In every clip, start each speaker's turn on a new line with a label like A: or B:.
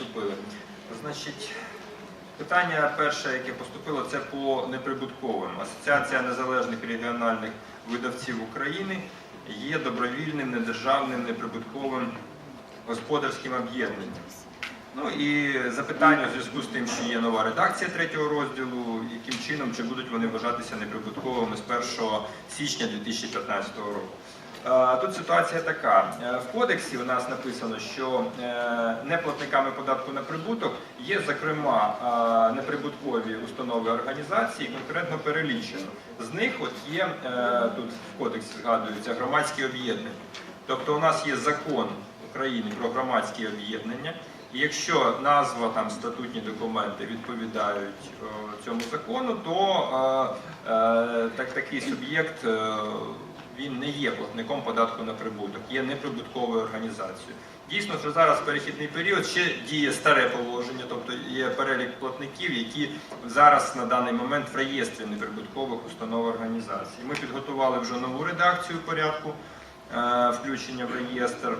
A: поступили. Значить, питання перше, яке поступило, це по неприбутковим. Асоціація незалежних регіональних видавців України є добровільним, недержавним, неприбутковим господарським об'єднанням. Ну і запитання у зв'язку з тим, що є нова редакція третього розділу, яким чином чи будуть вони вважатися неприбутковими з 1 січня 2015 року. Тут ситуація така. Е, В кодексі у нас написано, що е, неплатниками податку на прибуток є, зокрема, е, неприбуткові установи організації, конкретно перелічено. З них от є тут в кодексі згадуються громадські об'єднання. Тобто у нас є закон України про громадські об'єднання. І якщо назва там статутні документи відповідають цьому закону, то так, такий суб'єкт він не є платником податку на прибуток, є неприбутковою організацією. Дійсно, що зараз перехідний період ще діє старе положення, тобто є перелік платників, які зараз на даний момент в реєстрі неприбуткових установ організацій. Ми підготували вже нову редакцію порядку е, включення в реєстр.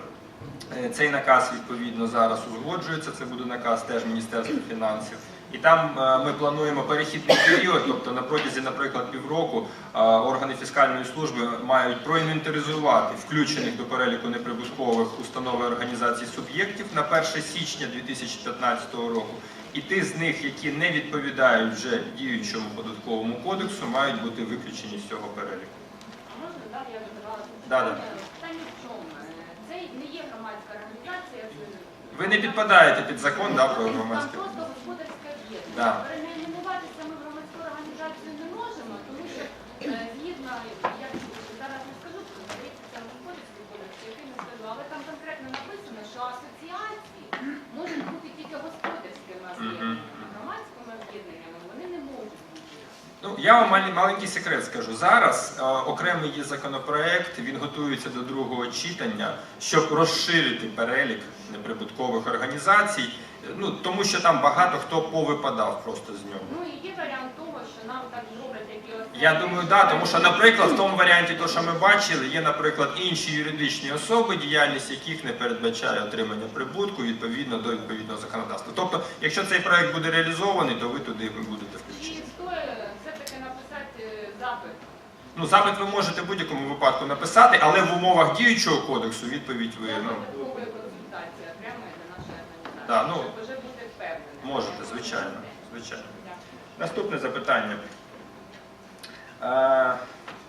A: Е, Цей наказ відповідно зараз узгоджується. Це буде наказ теж Міністерства фінансів. І там е, ми плануємо перехідний період, тобто на протязі, наприклад, півроку е, органи фіскальної служби мають проінвентаризувати включених до переліку неприбуткових установ і організацій суб'єктів на 1 січня 2015 року. І ті з них, які не відповідають вже діючому податковому кодексу, мають бути виключені з цього переліку.
B: Можна, так, я задавала
A: Да, да.
B: питання. В чому? Це не є громадська організація.
A: Ви не підпадаєте під закон да, про громадське.
B: просто господарське об'єднання.
A: Да.
B: Перейменуватися ми в громадську організацію не можемо, тому що е, згідно, я
A: Ну, я вам маленький секрет скажу. Зараз е, окремий є законопроект, він готується до другого читання, щоб розширити перелік неприбуткових організацій, ну, тому що там багато хто повипадав просто з нього.
B: Ну і є варіант того, що нам так зроблять, як і ось
A: Я думаю, да, тому що, наприклад, в тому варіанті, то, що ми бачили, є, наприклад, інші юридичні особи, діяльність яких не передбачає отримання прибутку відповідно до відповідного законодавства. Тобто, якщо цей проект буде реалізований, то ви туди ви будете включені. Ну, запит ви можете в будь-якому випадку написати, але в умовах діючого кодексу відповідь ви ну,
B: Додаткової консультації окремо для нашої організації.
A: Да, ну,
B: щоб вже бути впевненим.
A: можете, звичайно. звичайно.
B: Дякую.
A: Наступне запитання. Э,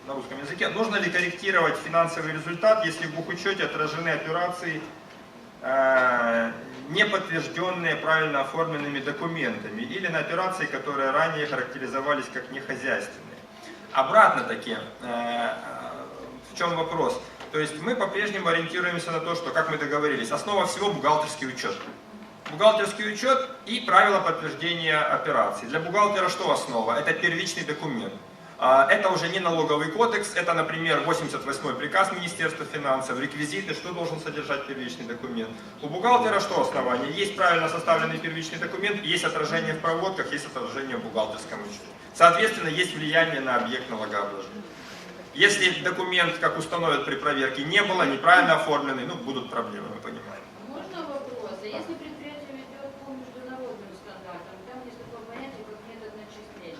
A: На русском языке. Нужно ли корректировать финансовый результат, если в бухучете отражены операции, э, не подтвержденные правильно оформленными документами, или на операции, которые ранее характеризовались как нехозяйственные? Обратно таки, э, в чем вопрос? То есть мы по-прежнему ориентируемся на то, что, как мы договорились, основа всего бухгалтерский учет. Бухгалтерский учет и правила подтверждения операций. Для бухгалтера что основа? Это первичный документ. А, Это уже не налоговый кодекс, это, например, 88 приказ Министерства финансов, реквизиты, что должен содержать первичный документ. У бухгалтера что основание? Есть правильно составленный первичный документ, есть отражение в проводках, есть отражение в бухгалтерском учете. Соответственно, есть влияние на объект налогообложения. Если документ, как установят при проверке, не было, неправильно оформленный, ну, будут проблемы, мы понимаем.
C: Можно вопрос? А если предприятие ведет по международным стандартам, там есть такое понятие, как метод начисления.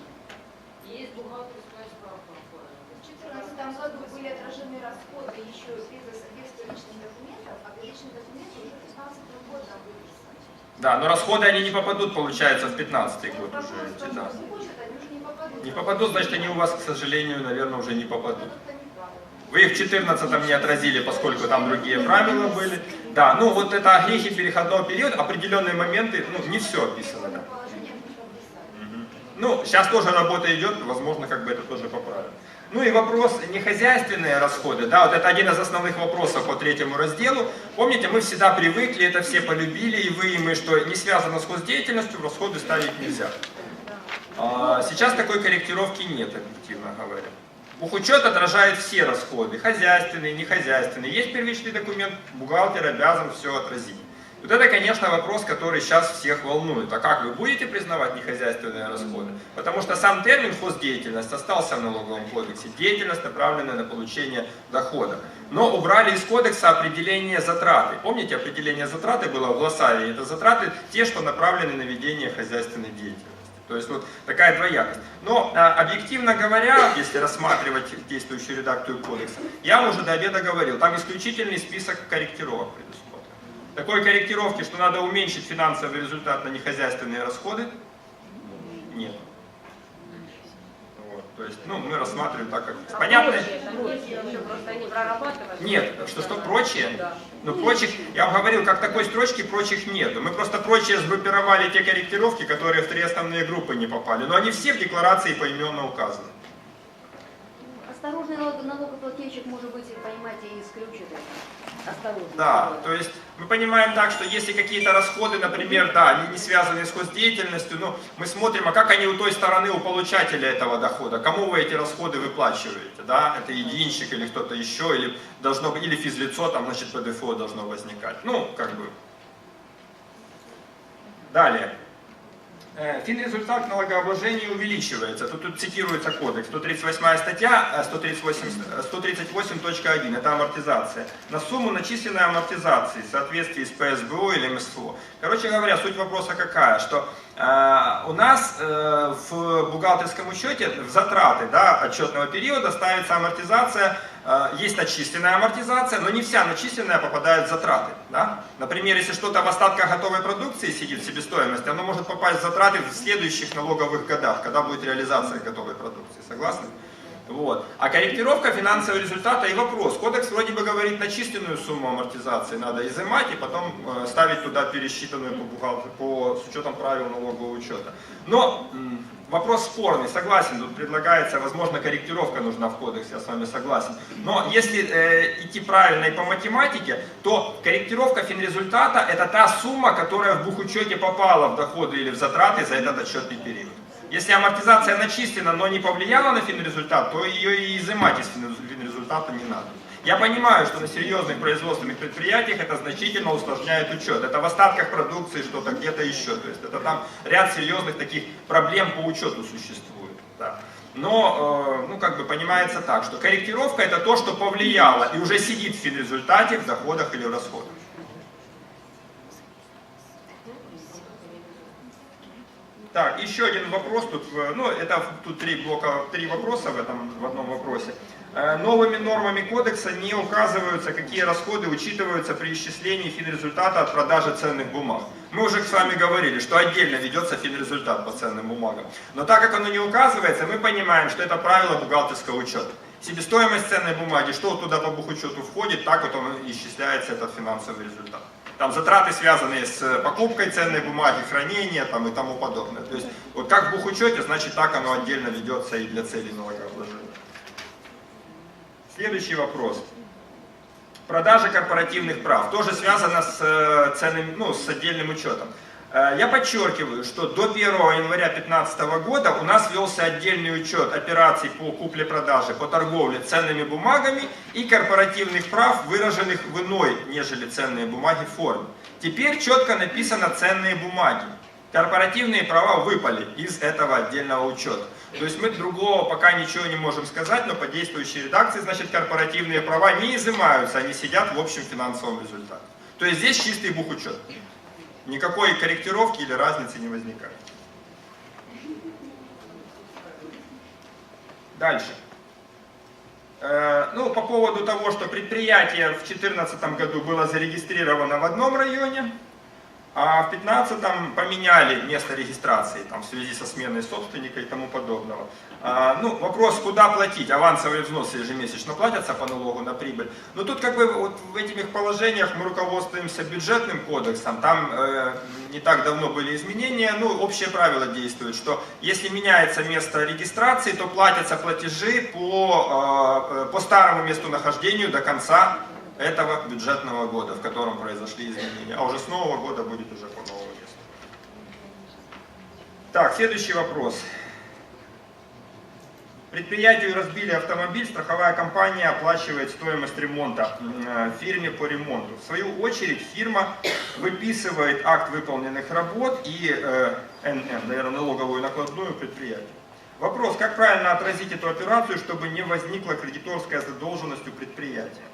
C: И есть бухгалтерская справка оформлена.
D: В 2014 году были отражены расходы еще без соответствия личных документов, а личные документы уже в 2015 году выписаны.
A: Да, но расходы они не попадут, получается, в 15 год уже эти, да.
D: не попадут.
A: Значит, они у вас, к сожалению, наверное, уже не попадут. Вы их в 14 не отразили, поскольку там другие правила были. Да, ну вот это огрехи переходного периода, определенные моменты, ну не все описано. да. Ну, сейчас тоже работа идет, возможно, как бы это тоже поправим. Ну и вопрос нехозяйственные расходы, да, вот это один из основных вопросов по третьему разделу. Помните, мы всегда привыкли, это все полюбили, и вы, и мы, что не связано с хоздеятельностью, расходы ставить нельзя. А, Сейчас такой корректировки нет, объективно говоря. Бухучет отражает все расходы, хозяйственные, нехозяйственные. Есть первичный документ, бухгалтер обязан все отразить. Вот это, конечно, вопрос, который сейчас всех волнует. А как вы будете признавать нехозяйственные расходы? Потому что сам термин хоздеятельность остался в налоговом кодексе. Деятельность, направленная на получение дохода. Но убрали из кодекса определение затраты. Помните, определение затраты было в глоссарии? Это затраты те, что направлены на ведение хозяйственной деятельности. То есть вот такая двоякость. Но а, объективно говоря, если рассматривать действующую редакцию кодекса, я уже до обеда говорил, там исключительный список корректировок предусмотрен. Такой корректировки, что надо уменьшить финансовый результат на нехозяйственные расходы, нет. Вот, то есть, ну, мы рассматриваем так, как понятно.
B: Они прорабатывают.
A: Нет, что что прочее?
B: Да.
A: Ну, прочих, я вам говорил, как такой строчки прочих нету. Мы просто прочие сгруппировали те корректировки, которые в три основные группы не попали. Но они все в декларации поименно указаны.
C: Осторожный налог- налогоплательщик, может быть, и понимаете, и исключит это. Осторожно.
A: Да, то есть мы понимаем так, что если какие-то расходы, например, да, они не связаны с хоздеятельностью, но мы смотрим, а как они у той стороны, у получателя этого дохода, кому вы эти расходы выплачиваете, да, это единщик или кто-то еще, или должно быть, или физлицо, там, значит, ПДФО должно возникать. Ну, как бы. Далее. Э, Финрезультат налогообложения увеличивается. Тут, тут цитируется кодекс. 138 статья, э, 138, э, 138.1, это амортизация. На сумму начисленной амортизации в соответствии с ПСБО или МСФО. Короче говоря, суть вопроса какая, что э, у нас э, в бухгалтерском учете в затраты да, отчетного периода ставится амортизация, э, есть начисленная амортизация, но не вся начисленная попадает в затраты. Да? Например, если что-то в остатках готовой продукции сидит в себестоимости, оно может попасть в затраты в следующих налоговых годах, когда будет реализация готовой продукции. Согласны? Вот. А корректировка финансового результата и вопрос. Кодекс вроде бы говорит начисленную сумму амортизации надо изымать и потом э, ставить туда пересчитанную по бухгалтеру, по, с учетом правил налогового учета. Но вопрос спорный, согласен, тут предлагается, возможно, корректировка нужна в кодексе, я с вами согласен. Но если э, идти правильно и по математике, то корректировка финрезультата это та сумма, которая в бухучете попала в доходы или в затраты за этот отчетный период. Если амортизация начислена, но не повлияла на финрезультат, то ее и изымать из финрез- финрезультата не надо. Я понимаю, что на серьезных производственных предприятиях это значительно усложняет учет. Это в остатках продукции что-то где-то еще. То есть это там ряд серьезных таких проблем по учету существует. да. Но, э, ну, как бы понимается так, что корректировка это то, что повлияло и уже сидит в финрезультате, в доходах или расходах. Так, еще один вопрос тут, э, ну это тут три блока, три вопроса в этом в одном вопросе. Э, Новыми нормами кодекса не указываются, какие расходы учитываются при исчислении финрезультата от продажи ценных бумаг. Мы уже с вами говорили, что отдельно ведется финрезультат по ценным бумагам. Но так как оно не указывается, мы понимаем, что это правило бухгалтерского учета. Себестоимость ценной бумаги, что туда по бухучету входит, так вот он исчисляется этот финансовый результат. Там затраты, связанные с покупкой ценной бумаги, хранение там, и тому подобное. То есть вот как в бухучете, значит так оно отдельно ведется и для целей налогообложения. Следующий вопрос. Продажа корпоративных прав тоже связано с, э, ценным, ну, с отдельным учетом. Э, Я подчеркиваю, что до 1 января 2015 года у нас велся отдельный учет операций по купле-продаже, по торговле ценными бумагами и корпоративных прав, выраженных в иной, нежели ценные бумаги форме. Теперь четко написано ценные бумаги. Корпоративные права выпали из этого отдельного учета. То есть мы другого пока ничего не можем сказать, но по действующей редакции, значит, корпоративные права не изымаются, они сидят в общем финансовом результате. То есть здесь чистый бухучет. Никакой корректировки или разницы не возникает. Дальше. Э, Ну, по поводу того, что предприятие в 2014 году было зарегистрировано в одном районе, а в 2015 поменяли место регистрации там, в связи со сменой собственника и тому подобного. А, ну, вопрос, куда платить? Авансовые взносы ежемесячно платятся по налогу на прибыль. Но тут как бы вот в этих их положениях мы руководствуемся бюджетным кодексом. Там э, не так давно были изменения. Ну, общее правило действует, что если меняется место регистрации, то платятся платежи по, э, по старому местонахождению до конца этого бюджетного года, в котором произошли изменения. А уже с нового года будет уже по новому месту. Так, следующий вопрос. Предприятию разбили автомобиль, страховая компания оплачивает стоимость ремонта э, фирме по ремонту. В свою очередь фирма выписывает акт выполненных работ и э, НН, наверное, налоговую накладную предприятию. Вопрос, как правильно отразить эту операцию, чтобы не возникла кредиторская задолженность у предприятия?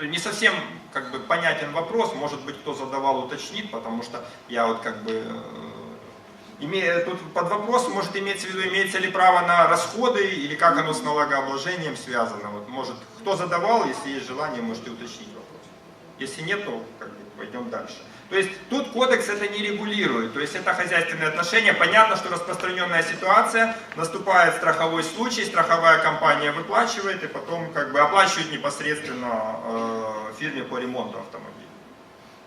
A: Не совсем как бы понятен вопрос, может быть кто задавал уточнит, потому что я вот как бы э, имея тут под вопрос может иметься в виду, имеется ли право на расходы или как оно с налогообложением связано. Вот, может, кто задавал, если есть желание, можете уточнить. Если нет, то как бы, пойдем дальше. То есть тут кодекс это не регулирует, то есть это хозяйственные отношения. Понятно, что распространенная ситуация, наступает страховой случай, страховая компания выплачивает и потом как бы оплачивает непосредственно э, фирме по ремонту автомобиля.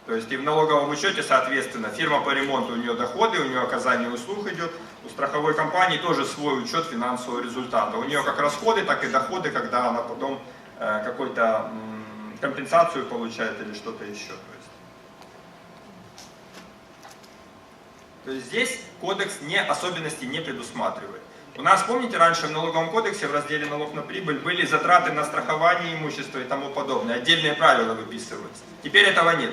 A: То есть и в налоговом учете, соответственно, фирма по ремонту, у нее доходы, у нее оказание услуг идет, у страховой компании тоже свой учет финансового результата. У нее как расходы, так и доходы, когда она потом э, какую-то м, компенсацию получает или что-то еще. То есть. То есть здесь кодекс не, особенностей не предусматривает. У нас, помните, раньше в налоговом кодексе в разделе налог на прибыль были затраты на страхование имущества и тому подобное. Отдельные правила выписываются. Теперь этого нет.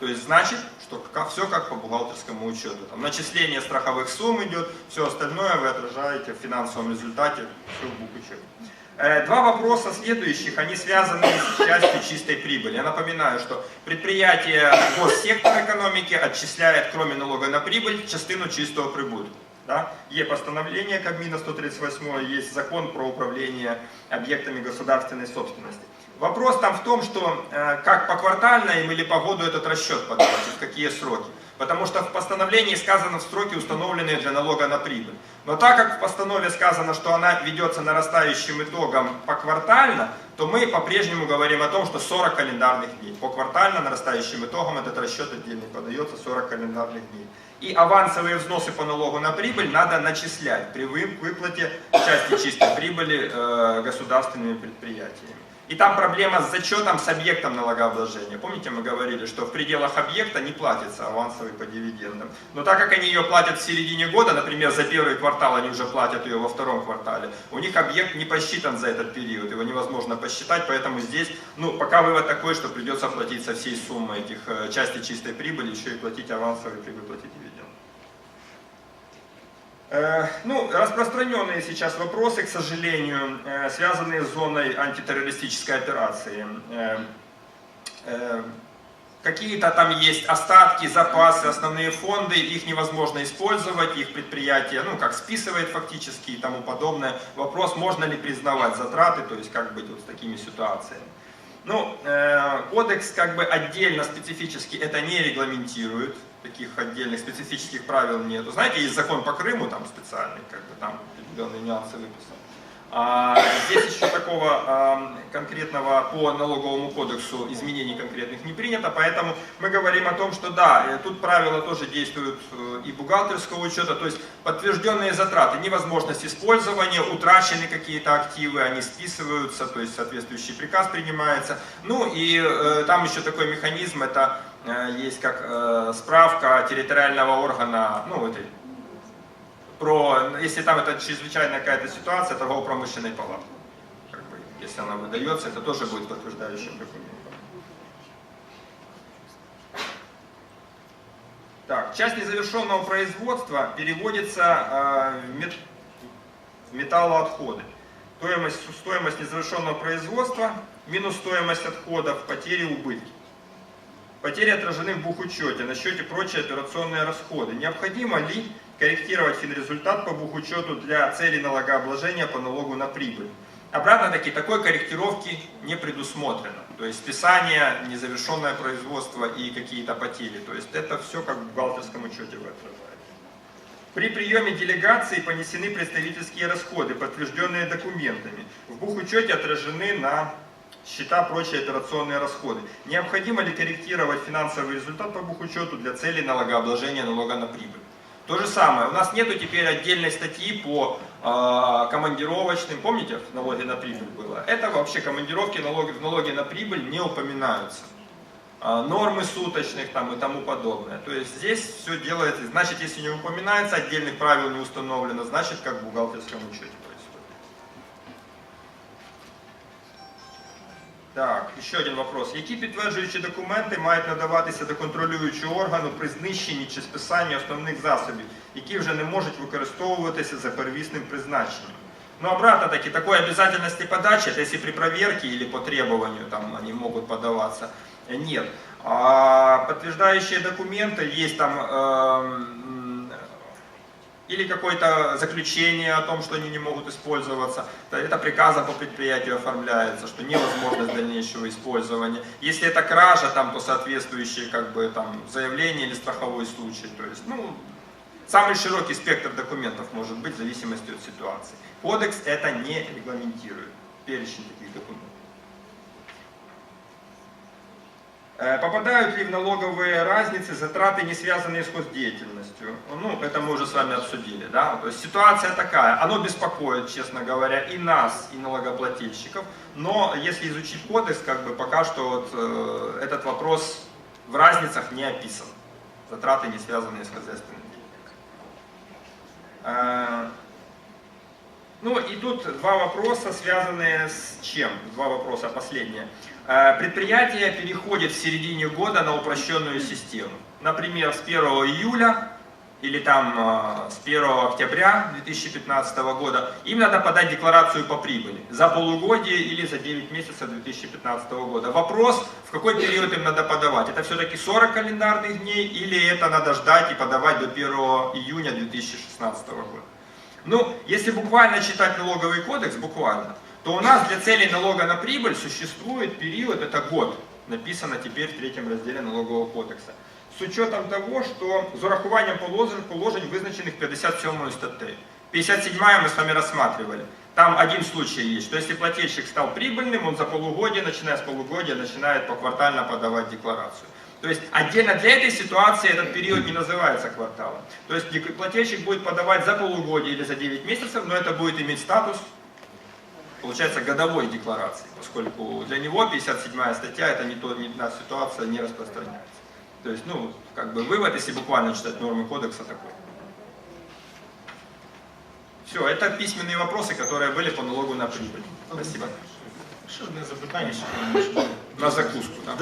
A: То есть значит, что все как по бухгалтерскому учету. Там начисление страховых сумм идет, все остальное вы отражаете в финансовом результате, все в бухучете. Э, Два вопроса следующих, они связаны с частью чистой прибыли. Я напоминаю, что предприятие госсектор экономики отчисляет, кроме налога на прибыль, частину чистого прибытка. Да? Есть постановление Кабмина 138, есть закон про управление объектами государственной собственности. Вопрос там в том, что э, как поквартально им или по году этот расчет подавать, в какие сроки. Потому что в постановлении сказано в сроки, установленные для налога на прибыль. Но так как в постанове сказано, что она ведется нарастающим итогом поквартально, то мы по-прежнему говорим о том, что 40 календарных дней. По квартально нарастающим итогам этот расчет отдельный подается 40 календарных дней. И авансовые взносы по налогу на прибыль надо начислять при вы- выплате части чистой прибыли э, государственными предприятиями. И там проблема с зачетом с объектом налогообложения. Помните, мы говорили, что в пределах объекта не платится авансовый по дивидендам. Но так как они ее платят в середине года, например, за первый квартал они уже платят ее во втором квартале, у них объект не посчитан за этот период, его невозможно посчитать, поэтому здесь, ну, пока вывод такой, что придется платить со всей суммы этих э, части чистой прибыли, еще и платить авансовый при выплате дивидендов. Э, Ну, распространенные сейчас вопросы, к сожалению, э, связанные с зоной антитеррористической операции. Э, э, Какие-то там есть остатки, запасы, основные фонды, их невозможно использовать, их предприятие, ну, как списывает фактически и тому подобное. Вопрос, можно ли признавать затраты, то есть как быть вот с такими ситуациями. Ну, э, кодекс как бы отдельно специфически это не регламентирует, таких отдельных специфических правил нет. Знаете, есть закон по Крыму там специальный, как бы там определенные нюансы выписаны. А здесь еще такого а, конкретного по налоговому кодексу изменений конкретных не принято, поэтому мы говорим о том, что да, э, тут правила тоже действуют э, и бухгалтерского учета, то есть подтвержденные затраты, невозможность использования, утрачены какие-то активы, они списываются, то есть соответствующий приказ принимается. Ну и э, там еще такой механизм, это есть как э, справка территориального органа, ну этой про, если там это чрезвычайная какая-то ситуация, торгово-промышленной палаты. Как бы, если она выдается, это тоже будет подтверждающим документом. Так, часть незавершенного производства переводится э, в, мет- в металлоотходы. Стоимость, стоимость незавершенного производства минус стоимость отходов, потери, убытки. Потери отражены в бухучете, на счете прочие операционные расходы. Необходимо ли корректировать финрезультат по бухучету для целей налогообложения по налогу на прибыль? Обратно-таки, такой корректировки не предусмотрено. То есть списание, незавершенное производство и какие-то потери. То есть это все как в бухгалтерском учете вы отражаете. При приеме делегации понесены представительские расходы, подтвержденные документами. В бухучете отражены на счета прочие операционные расходы. Необходимо ли корректировать финансовый результат по бухучету для целей налогообложения налога на прибыль? То же самое, у нас нету теперь отдельной статьи по э, командировочным, помните, в налоге на прибыль было? Это вообще командировки налоги, в налоге на прибыль не упоминаются. А, нормы суточных там и тому подобное. То есть здесь все делается, значит, если не упоминается, отдельных правил не установлено, значит, как в бухгалтерском учете происходит. Так, ще один вопрос. Які підтверджуючі документи мають надаватися до контролюючого органу при знищенні чи списанні основних засобів, які вже не можуть використовуватися за первісним призначенням? Ну, обратно таки, такой обязательности подачи, это если при проверке или по требованию там они могут подаваться, э, нет. А подтверждающие документы есть там эм, или какое-то заключение о том, что они не могут использоваться. То Это приказом по предприятию оформляется, что невозможность дальнейшего использования. Если это кража, там, то соответствующие как бы, там, заявление или страховой случай. То есть, ну, самый широкий спектр документов может быть в зависимости от ситуации. Кодекс это не регламентирует, перечень таких документов. Э, Попадают ли в налоговые разницы затраты, не связанные с хоздеятельностью? Ну, это мы уже с вами обсудили, да? То есть ситуация такая, оно беспокоит, честно говоря, и нас, и налогоплательщиков, но если изучить кодекс, как бы пока что вот, э, этот вопрос в разницах не описан. Затраты, не связанные с хозяйственным деятельностью. Э, ну и тут два вопроса, связанные с чем? Два вопроса, последнее. Э, Предприятие переходит в середине года на упрощенную систему. Например, с 1 июля или там э, с 1 октября 2015 года им надо подать декларацию по прибыли за полугодие или за 9 месяцев 2015 года. Вопрос, в какой период им надо подавать? Это все-таки 40 календарных дней или это надо ждать и подавать до 1 июня 2016 года? Ну, если буквально читать налоговый кодекс, буквально, то у нас для целей налога на прибыль существует период, это год, написано теперь в третьем разделе налогового кодекса. З учетом того, що з урахуванням положень, положень визначених 57 статтею. 57 мы с вами рассматривали. Там один случай есть, что если плательщик стал прибыльным, он за полугодие, начиная с полугодия, начинает поквартально подавать декларацию. То есть отдельно для этой ситуации этот период не называется кварталом. То есть плательщик будет подавать за полугодие или за 9 месяцев, но это будет иметь статус, получается, годовой декларации, поскольку для него 57 статья, это не то, не, на ситуация не распространяется. То есть, ну, как бы вывод, если буквально читать нормы кодекса такой. Все, это письменные вопросы, которые были по налогу на прибыль. Спасибо.
E: Ще одне запитання,
A: На закуску?
E: Да.